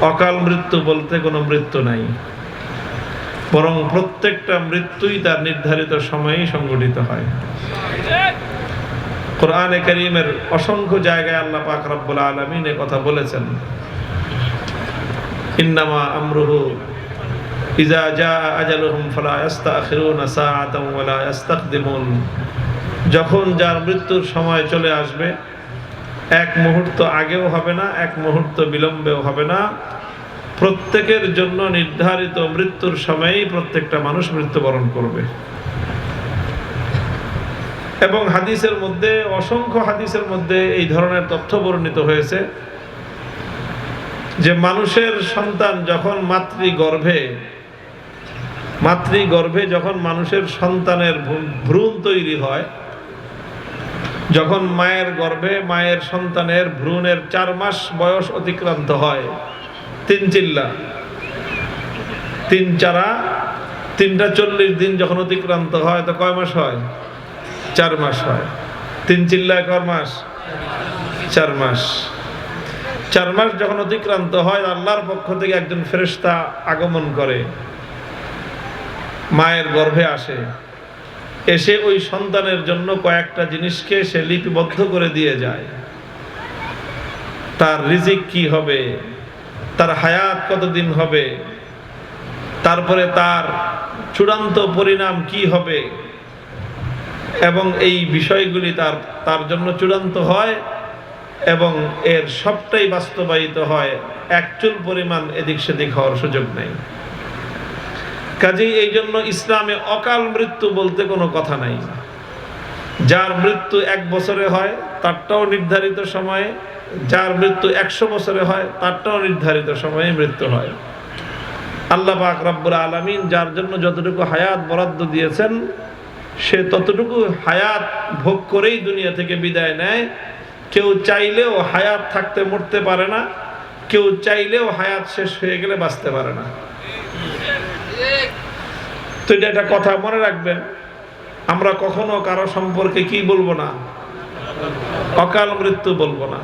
অকাল মৃত্যু বলতে কোনো মৃত্যু নাই। বরং প্রত্যেকটা মৃত্যুই তার নির্ধারিত সময়েই সংঘটিত হয়। কোরআনে করিমের অসংখ্য জায়গায় আল্লাহ পাক রব্বুল আলমিন এ কথা বলেছেন। ইন্নামা আমরুহু ইজা জা আজালুহুম ফালা ইস্তাখিরুনা সাআতাম ওয়ালা ইস্তাকদিমুন যখন যার মৃত্যুর সময় চলে আসবে এক মুহূর্ত আগেও হবে না, এক মুহূর্ত বিলম্বেও হবে না। প্রত্যেকের জন্য নির্ধারিত মৃত্যুর সময়েই প্রত্যেকটা মানুষ মৃত্যুবরণ করবে। এবং হাদিসের মধ্যে, অসংখ্য হাদিসের মধ্যে এই ধরনের তথ্য বর্ণিত হয়েছে যে মানুষের সন্তান যখন মাতৃগর্ভে মাতৃগর্ভে যখন মানুষের সন্তানের ভ্রূ- ভ্রূণ তৈরি হয় যখন মায়ের গর্ভে মায়ের সন্তানের ভ্রূণের চার মাস বয়স অতিক্রান্ত হয়, তিন চিল্লা। তিন চারা, তিনটা চল্লিশ দিন যখন অতিক্রান্ত হয়, তো কয় মাস হয়? চার মাস হয়। তিন চিল্লায় কয় মাস? চার মাস। চার মাস যখন অতিক্রান্ত হয় আল্লাহর পক্ষ থেকে একজন ফেরেশতা আগমন করে, মায়ের গর্ভে আসে। এসে ওই সন্তানের জন্য কয়েকটা জিনিসকে সে লিপিবদ্ধ করে দিয়ে যায়। তার রিজিক কি হবে? তার হায়াত কতদিন হবে? তারপরে তার চূড়ান্ত পরিণাম কি হবে? এবং এই বিষয়গুলি তার তার জন্য চূড়ান্ত হয় এবং এর সবটাই বাস্তবায়িত হয়। একচুল পরিমাণ এদিক সেদিক হওয়ার সুযোগ নেই। কাজেই এই জন্য ইসলামে অকাল মৃত্যু বলতে কোনো কথা নাই। যার মৃত্যু এক বছরে হয়, তারটাও নির্ধারিত সময়ে। যার মৃত্যু একশো বছরে হয়, তারটাও নির্ধারিত সময়ে মৃত্যু হয়। আল্লাহ পাক রব্বুল আলমিন যার জন্য যতটুকু হায়াত বরাদ্দ দিয়েছেন, সে ততটুকু হায়াত ভোগ করেই দুনিয়া থেকে বিদায় নেয়। কেউ চাইলেও হায়াত থাকতে মরতে পারে না, কেউ চাইলেও হায়াত শেষ হয়ে গেলে বাঁচতে পারে না। তো এটা একটা কথা মনে রাখবেন, আমরা কখনো কারও সম্পর্কে কি বলব না? অকাল মৃত্যু বলব না।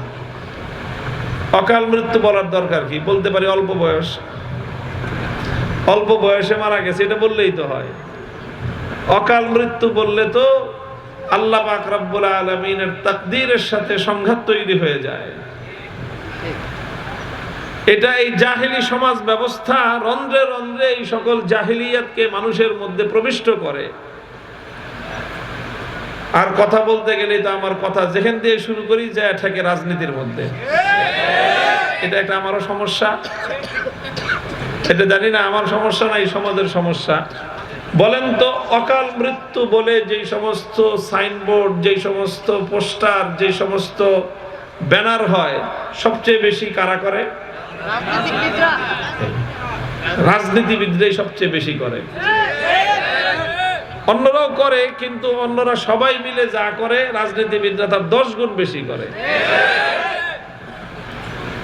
অকাল মৃত্যু বলার দরকার কি? বলতে পারি অল্প বয়স। অল্প বয়সে মারা গেছে, এটা বললেই তো হয়। অকাল মৃত্যু বললে তো আল্লাহ পাক রব্বুল আলমিনের তাকদীরের সাথে সংঘাত তৈরি হয়ে যায়। এটা এই জাহিলি সমাজ ব্যবস্থা রন্ধ্রে রন্ধ্রে এই সকল জাহিলিয়াতকে মানুষের মধ্যে প্রবিষ্ট করে। আর কথা বলতে গেলে তো আমার কথা যেখান দিয়ে শুরু করি যায় থাকে রাজনীতির মধ্যে। এটা একটা আমারও সমস্যা। এটা জানি না, আমার সমস্যা না, এই সমাজের সমস্যা। বলেন তো, অকাল মৃত্যু বলে যেই সমস্ত সাইনবোর্ড, যেই সমস্ত পোস্টার যে সমস্ত ব্যানার হয়, সবচেয়ে বেশি কারা করে? রাজনীতিবিদরাই সবচেয়ে বেশি করে। অন্যরাও করে, কিন্তু অন্যরা সবাই মিলে যা করে, রাজনীতিবিদরা তার দশ গুণ বেশি করে।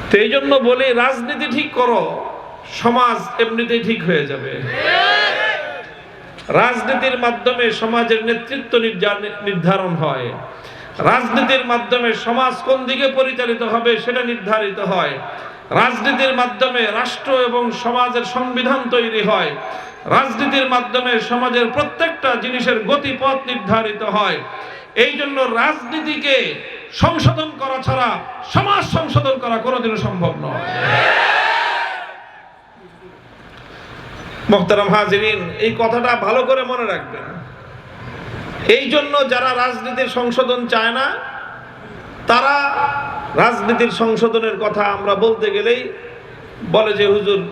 তো এই জন্য বলি, রাজনীতি ঠিক করো, সমাজ এমনিতেই ঠিক হয়ে যাবে। রাজনীতির মাধ্যমে সমাজের নেতৃত্ব নির্ধারণ হয়। রাজনীতির মাধ্যমে সমাজ কোন দিকে পরিচালিত হবে, সেটা নির্ধারিত হয়। রাজনীতির মাধ্যমে রাষ্ট্র এবং সমাজের সংবিধান তৈরি হয়। রাজনীতির মাধ্যমে সমাজের প্রত্যেকটা জিনিসের গতিপথ নির্ধারিত হয়। এই জন্য রাজনীতিকে সংশোধন করা ছাড়া সমাজ সংশোধন করা কোনোদিনও সম্ভব নয়। এই কথাটা ভালো করে মনে রাখবেন। এই জন্য যারা রাজনীতির সংশোধন চায় না, তারা রাজনীতির সংশোধনের কথা আমরা বলতে গেলেই বলে যে, হুজুর,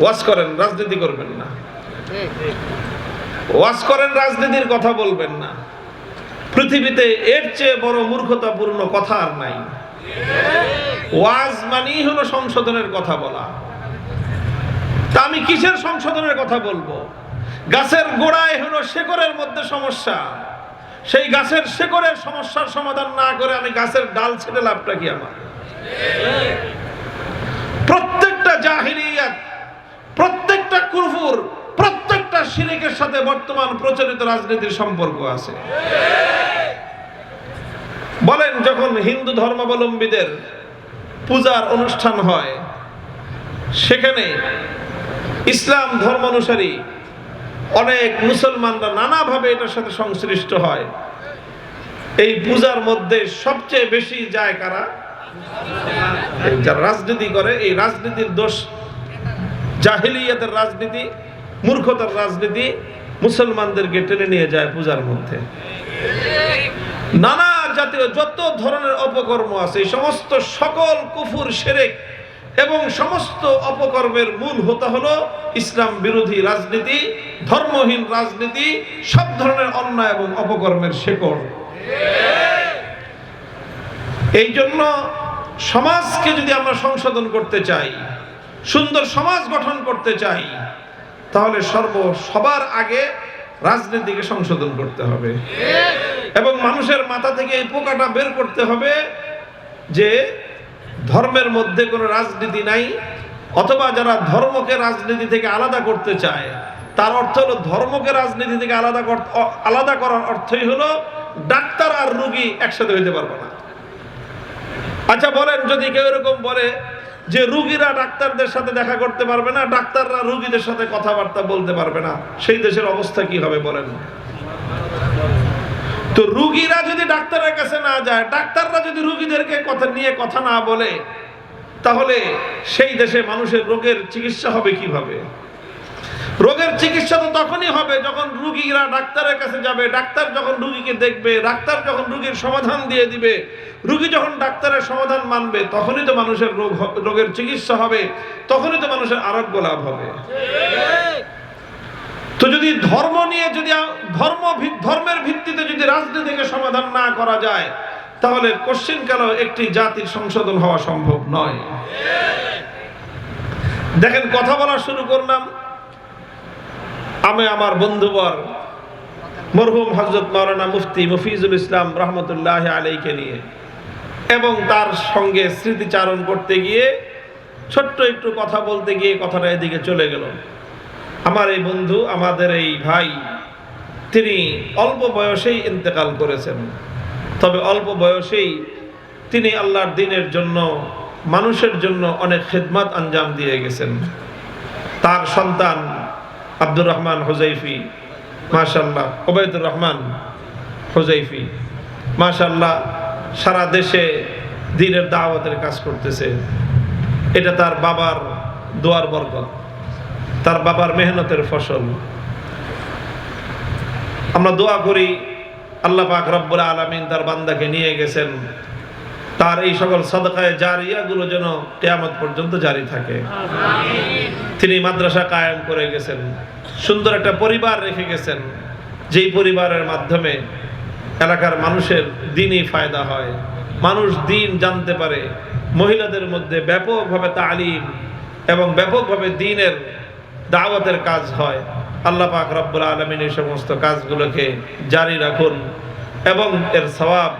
ওয়াজ করেন, রাজনীতি করবেন না। ওয়াজ করেন, রাজনীতির কথা বলবেন না। পৃথিবীতে এর চেয়ে বড় মূর্খতাপূর্ণ কথা আর নাই। ওয়াজ মানেই হলো সংশোধনের কথা বলা। তা আমি কিসের সংশোধনের কথা বলব? গাছের গোড়ায় হলো শেকড়ের মধ্যে সমস্যা। সেই গাছের শেকড়ের সমস্যার সমাধান না করে আমি গাছের ডাল ছেড়ে লাভটা কি আমার? প্রত্যেকটা জাহিরিয়াত প্রত্যেকটা কুরফুর, প্রত্যেকটা শিরিকের সাথে বর্তমান প্রচলিত রাজনীতির সম্পর্ক আছে। বলেন, যখন হিন্দু ধর্মাবলম্বীদের পূজার অনুষ্ঠান হয়, সেখানে ইসলাম ধর্ম অনুসারী অনেক মুসলমানরা নানাভাবে এটার সাথে সংশ্লিষ্ট হয়। এই পূজার মধ্যে সবচেয়ে বেশি যায় কারা? যারা রাজনীতি করে, এই রাজনীতির দোষ জাহিলিয়াতের রাজনীতি, মূর্খতার রাজনীতি মুসলমানদেরকে টেনে নিয়ে যায় পূজার মধ্যে। নানা জাতীয় যত ধরনের অপকর্ম আছে, এই সমস্ত সকল কুফুর, সেরেক এবং সমস্ত অপকর্মের মূল হতে হলো ইসলাম বিরোধী রাজনীতি, ধর্মহীন রাজনীতি, সব ধরনের অন্যায় এবং অপকর্মের শেকড়। এই জন্য সমাজকে যদি আমরা সংশোধন করতে চাই, সুন্দর সমাজ গঠন করতে চাই, তাহলে সর্ব সবার আগে রাজনীতিকে সংশোধন করতে হবে। এবং মানুষের মাথা থেকে এই পোকাটা বের করতে হবে যে ধর্মের মধ্যে কোনো রাজনীতি নাই, অথবা যারা ধর্মকে রাজনীতি থেকে আলাদা করতে চায়, তার অর্থ হলো ধর্মকে রাজনীতি থেকে আলাদা আলাদা করার অর্থই হলো ডাক্তার আর রুগী একসাথে হইতে পারবে না। আচ্ছা বলেন, যদি কেউ এরকম বলে যে রুগীরা ডাক্তারদের সাথে দেখা করতে পারবে না, ডাক্তাররা রুগীদের সাথে কথাবার্তা বলতে পারবে না, সেই দেশের অবস্থা কি হবে বলেন? তো রুগীরা যদি ডাক্তারের কাছে না যায়, ডাক্তাররা যদি রুগীদেরকে কথা নিয়ে কথা না বলে, তাহলে সেই দেশে মানুষের রোগের চিকিৎসা হবে কীভাবে? রোগের চিকিৎসা তো তখনই হবে যখন রুগীরা ডাক্তারের কাছে যাবে। ডাক্তার যখন রুগীকে দেখবে, ডাক্তার যখন রুগীর সমাধান দিয়ে দিবে, রুগী যখন ডাক্তারের সমাধান মানবে, তখনই তো মানুষের রোগ রোগের চিকিৎসা হবে, তখনই তো মানুষের আরোগ্য লাভ হবে। তো যদি ধর্ম নিয়ে যদি ধর্ম ধর্মের ভিত্তিতে যদি রাজনীতিকে সমাধান না করা যায়, তাহলে কোশ্চিন কেন একটি জাতির সংশোধন হওয়া সম্ভব নয়? দেখেন, কথা বলা শুরু করলাম। আমি আমার বন্ধুবর মরহুম হজরত মৌলানা মুফতি মফিজুল ইসলাম রহমতুল্লাহ আলাইকে নিয়ে এবং তার সঙ্গে স্মৃতিচারণ করতে গিয়ে ছোট্ট একটু কথা বলতে গিয়ে কথাটা এদিকে চলে গেল। আমার এই বন্ধু, আমাদের এই ভাই, তিনি অল্প বয়সেই ইন্তেকাল করেছেন। তবে অল্প বয়সেই তিনি আল্লাহর দিনের জন্য, মানুষের জন্য অনেক খেদমাত আঞ্জাম দিয়ে গেছেন। তার সন্তান আব্দুর রহমান হুজাইফি মাশাল্লাহ ওবায়দুর রহমান হুজাইফি মাশাল্লাহ সারা দেশে দিনের দাওয়াতের কাজ করতেছে। এটা তার বাবার দোয়ার বরকত। তার বাবার মেহনতের ফসল। আমরা দোয়া করি, আল্লাহ পাক রব্বুল আলমিন তার বান্দাকে নিয়ে গেছেন। তার এই সকল সদকায় জারিয়াগুলো যেন কেয়ামত পর্যন্ত জারি থাকে। তিনি মাদ্রাসা কায়েম করে গেছেন, সুন্দর একটা পরিবার রেখে গেছেন। যেই পরিবারের মাধ্যমে এলাকার মানুষের দিনই ফায়দা হয়। মানুষ দিন জানতে পারে, মহিলাদের মধ্যে ব্যাপকভাবে তালিম এবং ব্যাপকভাবে দিনের দাওয়াতের কাজ হয়। আল্লাহ পাক রব্বুল আলমিন এই সমস্ত কাজগুলোকে জারি রাখুন এবং এর সওয়াব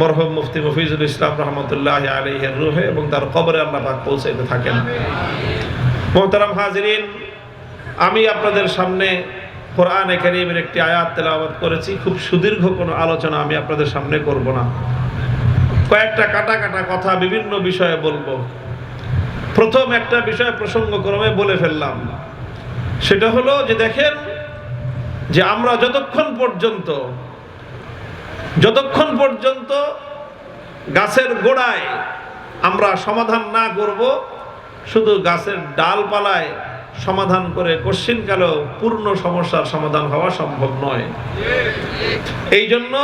মরহম মুফতি মফিজুল ইসলাম রহমতুল্লাহ আলহের রুহে এবং তার কবরে আল্লাহ পাক পৌঁছাইতে থাকেন। মোহতারাম হাজরিন, আমি আপনাদের সামনে কোরআনে কারীমের একটি আয়াত তেলাওয়াত করেছি। খুব সুদীর্ঘ কোনো আলোচনা আমি আপনাদের সামনে করব না। কয়েকটা কাটা কাটা কথা বিভিন্ন বিষয়ে বলব। প্রথম একটা বিষয় প্রসঙ্গক্রমে বলে ফেললাম। সেটা হলো যে দেখেন যে আমরা যতক্ষণ পর্যন্ত যতক্ষণ পর্যন্ত গাছের গোড়ায় আমরা সমাধান না করব, শুধু গাছের ডালপালায় সমাধান করে কোশ্চিনকালেও পূর্ণ সমস্যার সমাধান হওয়া সম্ভব নয়। এই জন্য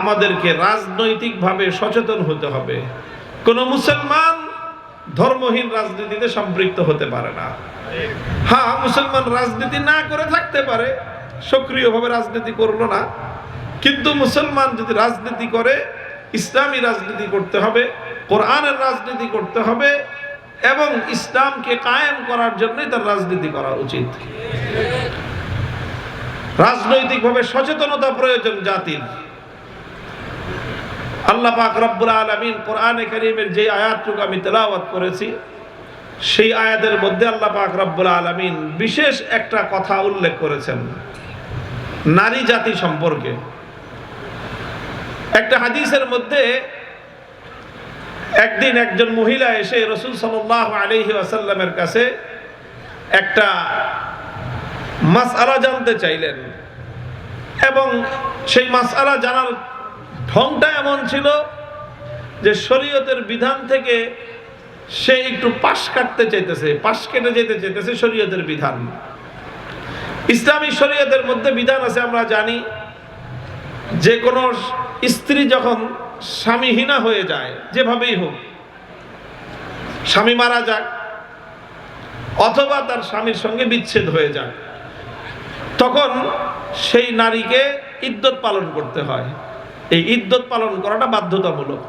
আমাদেরকে রাজনৈতিকভাবে সচেতন হতে হবে। কোনো মুসলমান ধর্মহীন রাজনীতিতে সম্পৃক্ত হতে পারে না। হ্যাঁ মুসলমান রাজনীতি না করে থাকতে পারে, সক্রিয়ভাবে রাজনীতি করল না। কিন্তু মুসলমান যদি রাজনীতি করে, ইসলামী রাজনীতি করতে হবে, কোরআনের রাজনীতি করতে হবে, এবং ইসলামকে কায়েম করার জন্যই তার রাজনীতি করা উচিত। রাজনৈতিকভাবে সচেতনতা প্রয়োজন জাতির। আল্লাহ পাক রব্বুল আলমিন কোরআনে করিমের যে আয়াতটুকু আমি তেলাওয়াত করেছি, সেই আয়াতের মধ্যে আল্লাহ পাক রব্বুল আলমিন বিশেষ একটা কথা উল্লেখ করেছেন, নারী জাতি সম্পর্কে। একটা হাদিসের মধ্যে একদিন একজন মহিলা এসে রসুল সাল্লাহ আলহি আসাল্লামের কাছে একটা মাস আলা জানতে চাইলেন এবং সেই মাস আলা জানার ঢংটা এমন ছিল যে শরীয়তের বিধান থেকে সে একটু পাশ কাটতে চাইতেছে, পাশ কেটে যেতে চাইতেছে শরীয়তের বিধান। ইসলামী শরীয়তের মধ্যে বিধান আছে, আমরা জানি, যে কোনো স্ত্রী যখন স্বামীহীনা হয়ে যায়, যেভাবেই হোক, স্বামী মারা যাক, অথবা তার স্বামীর সঙ্গে বিচ্ছেদ হয়ে যাক, তখন সেই নারীকে ইদ্যত পালন করতে হয়। এই ইদ্যত পালন করাটা বাধ্যতামূলক।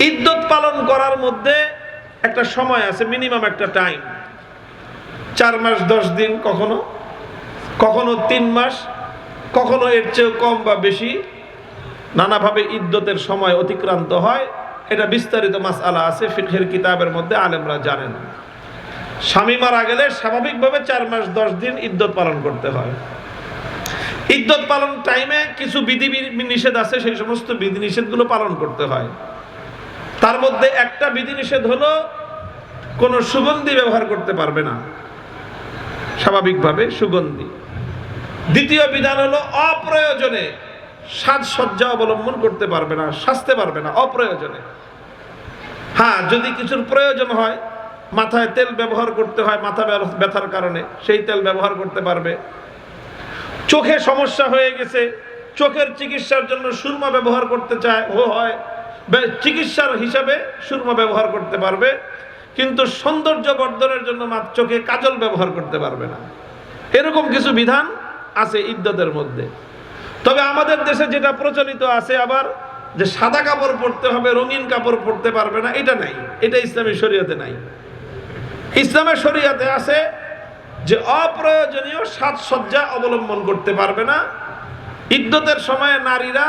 ইদ্যত পালন করার মধ্যে একটা সময় আছে, মিনিমাম একটা টাইম। চার মাস, দশ দিন, কখনো। কখনো তিন মাস, কখনো এর চেয়েও কম বা বেশি। নানাভাবে ইদ্যতের সময় অতিক্রান্ত হয়। এটা বিস্তারিত মাস আলা আছে ফিখের কিতাবের মধ্যে আলেমরা জানেন। স্বামী মারা গেলে স্বাভাবিকভাবে চার মাস, দশ দিন ইদ্যত পালন করতে হয়। ইদ্যত পালন টাইমে কিছু বিধি নিষেধ আছে, সেই সমস্ত বিধি নিষেধগুলো পালন করতে হয়। তার মধ্যে একটা বিধি নিষেধ হলো, কোনো সুগন্ধি ব্যবহার করতে পারবে না। স্বাভাবিকভাবে সুগন্ধি। দ্বিতীয় বিধান হলো, অপ্রয়োজনে সাজসজ্জা অবলম্বন করতে পারবে না, সাজতে পারবে না, অপ্রয়োজনে। হ্যাঁ যদি কিছুর প্রয়োজন হয়, মাথায় তেল ব্যবহার করতে হয়, মাথা ব্যথার কারণে, সেই তেল ব্যবহার করতে পারবে। চোখে সমস্যা হয়ে গেছে। চোখের চিকিৎসার জন্য সুরমা ব্যবহার করতে চায়, ও হয়। চিকিৎসার হিসাবে সুরমা ব্যবহার করতে পারবে। কিন্তু সৌন্দর্য বর্ধনের জন্য মাত্র চোখে কাজল ব্যবহার করতে পারবে না। এরকম কিছু বিধান আছে ইদ্যতের মধ্যে। তবে আমাদের দেশে যেটা প্রচলিত আছে আবার, যে সাদা কাপড় পরতে হবে, রঙিন কাপড় পরতে পারবে না, এটা নাই। এটা ইসলামী শরীয়তে নাই। ইসলামের শরীয়তে আছে যে অপ্রয়োজনীয় সাজসজ্জা অবলম্বন করতে পারবে না। ইদ্যতের সময় নারীরা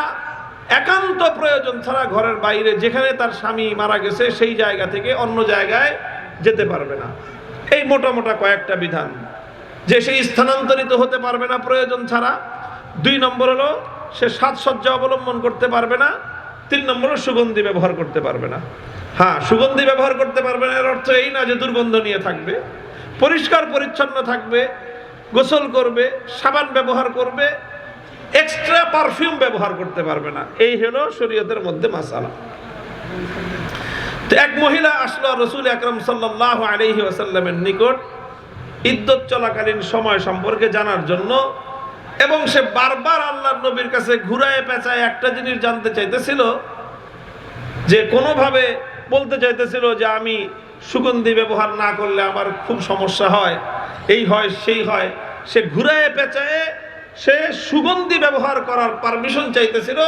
একান্ত প্রয়োজন ছাড়া ঘরের বাইরে, যেখানে তার স্বামী মারা গেছে, সেই জায়গা থেকে অন্য জায়গায় যেতে পারবে না। এই মোটা মোটা কয়েকটা বিধান। যে সে স্থানান্তরিত হতে পারবে না প্রয়োজন ছাড়া। দুই নম্বর হলো, সে সাজসজ্জা অবলম্বন করতে পারবে না। তিন নম্বর সুগন্ধি ব্যবহার করতে পারবে না। হ্যাঁ সুগন্ধি ব্যবহার করতে পারবে না, এর অর্থ এই না যে দুর্গন্ধ নিয়ে থাকবে। পরিষ্কার পরিচ্ছন্ন থাকবে, গোসল করবে, সাবান ব্যবহার করবে এক্সট্রা পারফিউম ব্যবহার করতে পারবে না। এই হলো শরীয়তের মধ্যে মাসালা। তো এক মহিলা আসলো রসুল আকরম সাল্লাহ আলহি আসাল্লামের নিকট ইদ্যত চলাকালীন সময় সম্পর্কে জানার জন্য, এবং সে বারবার আল্লাহ নবীর কাছে ঘুরায় পেঁচায় একটা জিনিস জানতে চাইতেছিল, যে কোনোভাবে বলতে চাইতেছিল যে আমি সুগন্ধি ব্যবহার না করলে আমার খুব সমস্যা হয়। এই হয়, সেই হয়। সে ঘুরায় পেঁচায় সে সুগন্ধি ব্যবহার করার পারমিশন চাইতেছিল।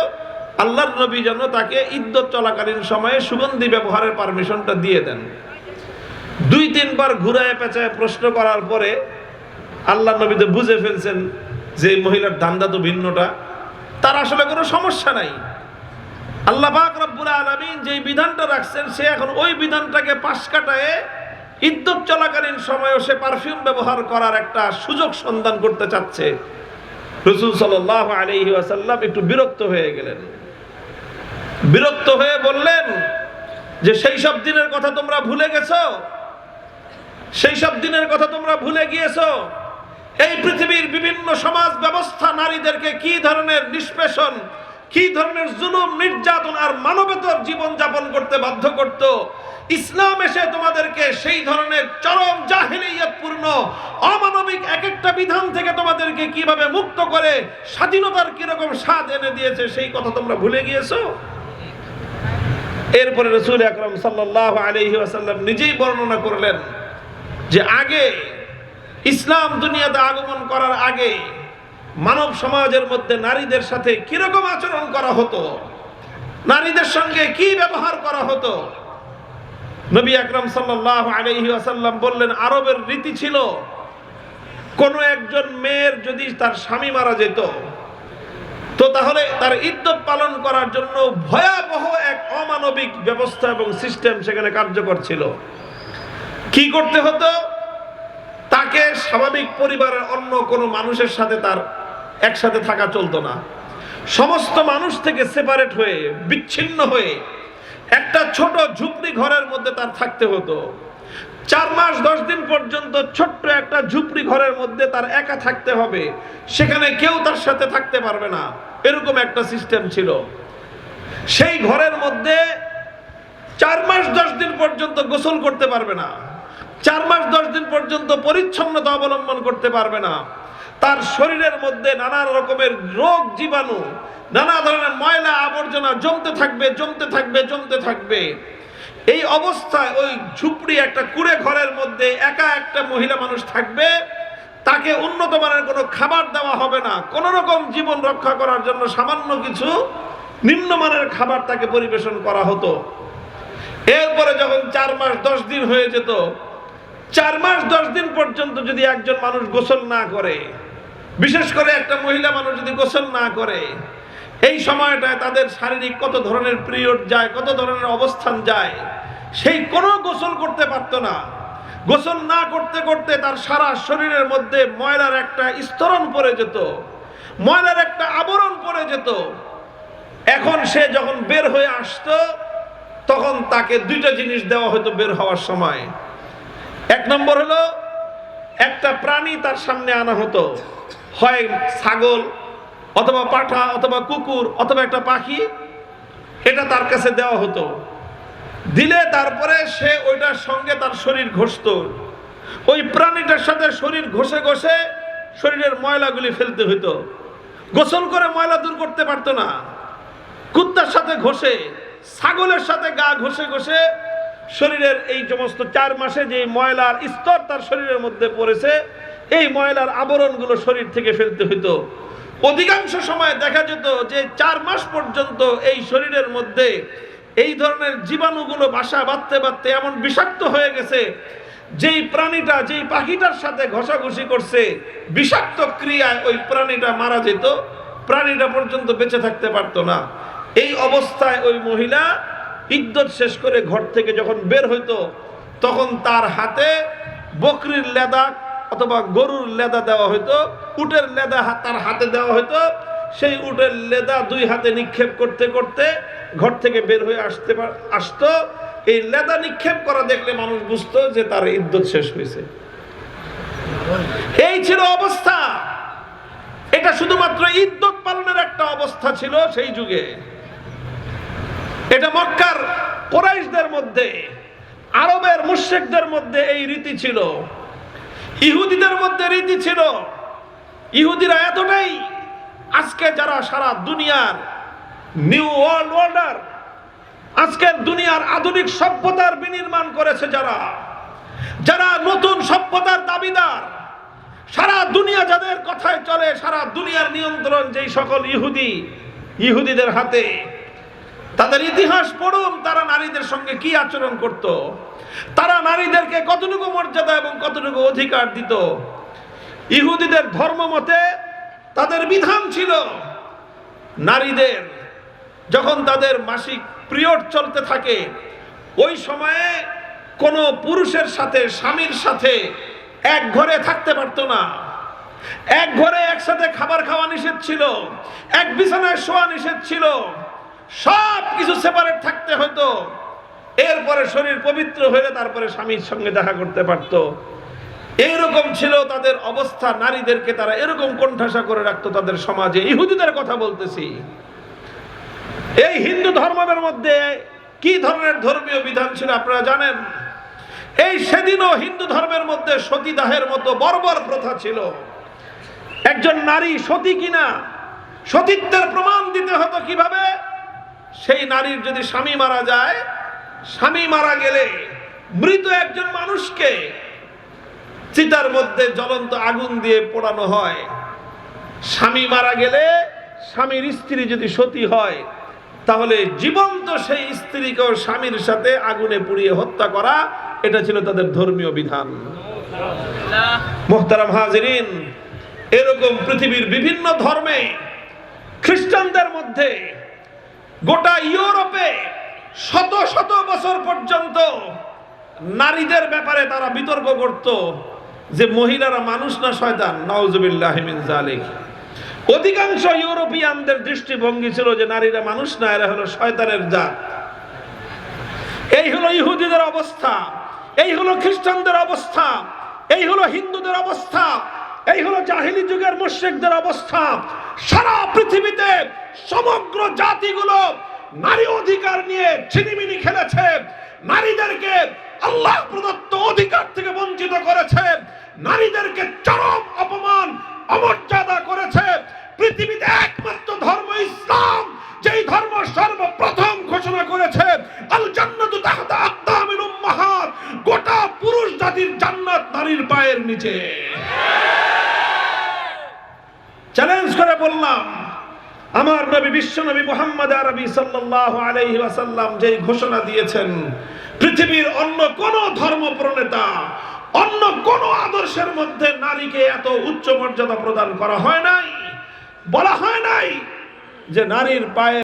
আল্লাহর নবী যেন তাকে ইদ্যত চলাকালীন সময়ে সুগন্ধি ব্যবহারের পারমিশনটা দিয়ে দেন। দুই, তিনবার ঘুরায় পেঁচায় প্রশ্ন করার পরে আল্লাহ নবী তো বুঝে ফেলছেন যে মহিলার ধান্দা তো ভিন্নটা। তার আসলে কোনো সমস্যা নাই। আল্লাহ পাক রব্বুল আলামিন যেই বিধানটা রাখছেন, সে এখন ওই বিধানটাকে পাশ কাটায় ইদ্যত চলাকালীন সময়েও সে পারফিউম ব্যবহার করার একটা সুযোগ সন্ধান করতে চাচ্ছে। রসুল সাল্লাহ আলহি আসাল্লাম একটু বিরক্ত হয়ে গেলেন। বিরক্ত হয়ে বললেন যে, সেই সব দিনের কথা তোমরা ভুলে গেছো? সেই সব দিনের কথা তোমরা ভুলে গিয়েছো? এই পৃথিবীর বিভিন্ন সমাজ ব্যবস্থা নারীদেরকে কি ধরনের নিষ্পেষণ কি ধরনের জুলুম, নির্যাতন আর মানবেতর জীবন যাপন করতে বাধ্য করত? ইসলাম এসে তোমাদেরকে সেই ধরনের চরম জাহিলিয়াতপূর্ণ, অমানবিক এক একটা বিধান থেকে তোমাদেরকে কীভাবে মুক্ত করে স্বাধীনতার কীরকম স্বাদ এনে দিয়েছে সেই কথা তোমরা ভুলে গিয়েছো? এরপরে রসুল আকরম সাল্লাহ আলহি আসাল্লাম নিজেই বর্ণনা করলেন যে আগে ইসলাম দুনিয়াতে আগমন করার আগে মানব সমাজের মধ্যে নারীদের সাথে কীরকম আচরণ করা হতো? নারীদের সঙ্গে কি ব্যবহার করা হতো? নবী আকরম আসাল্লাম বললেন, আরবের রীতি ছিল, কোনো একজন মেয়ের যদি তার স্বামী মারা যেত, তো তাহলে তার ইদ্যত পালন করার জন্য ভয়াবহ এক অমানবিক ব্যবস্থা এবং সিস্টেম সেখানে কার্যকর ছিল। কি করতে হতো? তাকে স্বাভাবিক পরিবারের অন্য কোনো মানুষের সাথে তার একসাথে থাকা চলতো না। সমস্ত মানুষ থেকে সেপারেট হয়ে, বিচ্ছিন্ন হয়ে একটা ছোট ঝুপড়ি ঘরের মধ্যে তার থাকতে হতো। চার মাস, দশ দিন পর্যন্ত ছোট্ট একটা ঝুপড়ি ঘরের মধ্যে তার একা থাকতে হবে। সেখানে কেউ তার সাথে থাকতে পারবে না। এরকম একটা সিস্টেম ছিল। সেই ঘরের মধ্যে চার মাস, দশ দিন পর্যন্ত গোসল করতে পারবে না। চার মাস, দশ দিন পর্যন্ত পরিচ্ছন্নতা অবলম্বন করতে পারবে না। তার শরীরের মধ্যে নানা রকমের রোগ জীবাণু, নানা ধরনের ময়লা আবর্জনা জমতে থাকবে জমতে থাকবে জমতে থাকবে। এই অবস্থায় ওই ঝুপড়ি একটা কুড়ে ঘরের মধ্যে একা একটা মহিলা মানুষ থাকবে, তাকে উন্নত মানের কোনো খাবার দেওয়া হবে না। কোন রকম জীবন রক্ষা করার জন্য সামান্য কিছু নিম্নমানের খাবার তাকে পরিবেশন করা হতো। এরপরে যখন চার মাস দশ দিন হয়ে যেত, চার মাস দশ দিন পর্যন্ত যদি একজন মানুষ গোসল না করে বিশেষ করে একটা মহিলা মানুষ যদি গোসল না করে, এই সময়টায় তাদের শারীরিক কত ধরনের পিরিয়ড যায়, কত ধরনের অবস্থান যায়, সেই কোনো গোসল করতে পারতো না। গোসল না করতে করতে তার সারা শরীরের মধ্যে ময়লার একটা স্তরণ পড়ে যেত, ময়লার একটা আবরণ পড়ে যেত। এখন সে যখন বের হয়ে আসতো, তখন তাকে দুইটা জিনিস দেওয়া হতো বের হওয়ার সময়। এক নম্বর হলো, একটা প্রাণী তার সামনে আনা হতো। হয় ছাগল অথবা পাঠা অথবা কুকুর অথবা একটা পাখি, এটা তার কাছে দেওয়া হতো। দিলে তারপরে সে ওইটার সঙ্গে তার শরীর ঘষত। ওই প্রাণীটার সাথে শরীর ঘষে ঘষে শরীরের ময়লাগুলি ফেলতে হইতো। গোসল করে ময়লা দূর করতে পারতো না। কুত্তার সাথে ঘষে, ছাগলের সাথে গা ঘষে ঘষে শরীরের এই সমস্ত চার মাসে যে ময়লার স্তর তার শরীরের মধ্যে পড়েছে এই ময়লার আবরণগুলো শরীর থেকে ফেলতে হইতো। অধিকাংশ সময় দেখা যেত যে চার মাস পর্যন্ত এই শরীরের মধ্যে এই ধরনের জীবাণুগুলো বাসা বাঁধতে বাঁধতে এমন বিষাক্ত হয়ে গেছে, যেই প্রাণীটা, যেই পাখিটার সাথে ঘষাঘষি করছে, বিষাক্ত ক্রিয়ায় ওই প্রাণীটা মারা যেত, প্রাণীটা পর্যন্ত বেঁচে থাকতে পারতো না। এই অবস্থায় ওই মহিলা ইদ্যত শেষ করে ঘর থেকে যখন বের হইতো, তখন তার হাতে বকরির লেদা অথবা গরুর লেদা দেওয়া হইতো, উটের লেদা তার হাতে দেওয়া হইতো, সেই উটের লেদা দুই হাতে নিক্ষেপ করতে করতে ঘর থেকে বের হয়ে আসতে আসতো। এই লেদা নিক্ষেপ করা দেখলে মানুষ বুঝতো যে তার ইদ্যত শেষ হয়েছে এই ছিল অবস্থা। এটা শুধুমাত্র ইদ্যত পালনের একটা অবস্থা ছিল সেই যুগে। এটা মক্কার কোরাইশদের মধ্যে, আরবের মুশেকদের মধ্যে এই রীতি ছিল। ইহুদিদের মধ্যে রীতি ছিল। ইহুদিরা এতটাই আজকে যারা সারা দুনিয়ার নিউ ওয়ার্ল্ড অর্ডার আজকের দুনিয়ার আধুনিক সভ্যতার বিনির্মাণ করেছে যারা। যারা নতুন সভ্যতার দাবিদার, সারা দুনিয়া যাদের কথায় চলে, সারা দুনিয়ার নিয়ন্ত্রণ যেই সকল ইহুদি, ইহুদিদের হাতে তাদের ইতিহাস পড়ুন, তারা নারীদের সঙ্গে কি আচরণ করত, তারা নারীদেরকে কতটুকু মর্যাদা এবং কতটুকু অধিকার দিত। ইহুদিদের ধর্ম মতে তাদের বিধান ছিল, নারীদের যখন তাদের মাসিক পিরিয়ড চলতে থাকে, ওই সময়ে কোনো পুরুষের সাথে, স্বামীর সাথে এক ঘরে থাকতে পারতো না। এক ঘরে একসাথে খাবার খাওয়া নিষেধ ছিল, এক বিছানায় শোয়া নিষেধ ছিল সব কিছু সেপারেট থাকতে হতো। এরপরে শরীর পবিত্র হয়ে তারপরে স্বামীর সঙ্গে দেখা করতে পারত। এইরকম ছিল তাদের অবস্থা, নারীদেরকে তারা এরকম কোণঠাসা করে রাখতো তাদের সমাজে। ইহুদিদের কথা বলতেছি। এই হিন্দু ধর্মের মধ্যে কি ধরনের ধর্মীয় বিধান ছিল আপনারা জানেন? এই সেদিনও হিন্দু ধর্মের মধ্যে সতীদাহের মতো বর্বর প্রথা ছিল। একজন নারী সতী কিনা, সতীত্বের প্রমাণ দিতে হতো কীভাবে? সেই নারীর যদি স্বামী মারা যায়, স্বামী মারা গেলে মৃত একজন মানুষকে চিতার মধ্যে জ্বলন্ত আগুন দিয়ে পোড়ানো হয়। স্বামী মারা গেলে স্বামীর স্ত্রী যদি সতী হয়, তাহলে জীবন্ত সেই স্ত্রীকেও স্বামীর সাথে আগুনে পুড়িয়ে হত্যা করা, এটা ছিল তাদের ধর্মীয় বিধান। মোহতারাম হাজিরিন, এরকম পৃথিবীর বিভিন্ন ধর্মে খ্রিস্টানদের মধ্যে গোটা ইউরোপে শত শত বছর পর্যন্ত নারীদের ব্যাপারে তারা বিতর্ক করত যে মহিলারা মানুষ না শয়তান নওজুবিল্লাহ মিন জালিক অধিকাংশ ইউরোপিয়ানদের দৃষ্টিভঙ্গি ছিল যে নারীরা মানুষ না, এরা হলো শয়তানের জাত। এই হলো ইহুদিদের অবস্থা, এই হলো খ্রিস্টানদের অবস্থা, এই হলো হিন্দুদের অবস্থা এই হলো জাহিলি যুগের মুশ্রিকদের অবস্থা। সারা পৃথিবীতে সমগ্র জাতিগুলো নারী অধিকার নিয়ে ছিনিমিনি খেলেছে। নারীদেরকে আল্লাহ প্রদত্ত অধিকার থেকে বঞ্চিত করেছে। নারীদেরকে চরম অপমান, অমর্যাদা করেছে। পৃথিবীতে একমাত্র ধর্ম ইসলাম, যেই ধর্ম সর্বপ্রথম ঘোষণা করেছে আল জান্নাতু তাহতা আকদামিল উম্মাহাত। গোটা পুরুষ জাতির জান্নাত নারীর পায়ের নিচে। চ্যালেঞ্জ করে বললাম, আমার নবী, বিশ্ব নবী মোহাম্মদ আরবি সাল্লাল্লাহু আলাই ওয়াসাল্লাম যেই ঘোষণা দিয়েছেন, পৃথিবীর অন্য কোন ধর্ম প্রণেতা অন্য কোন আদর্শের মধ্যে নারীকে এত উচ্চ মর্যাদা প্রদান করা হয় নাই, বলা হয় নাই যে নারীর পায়ে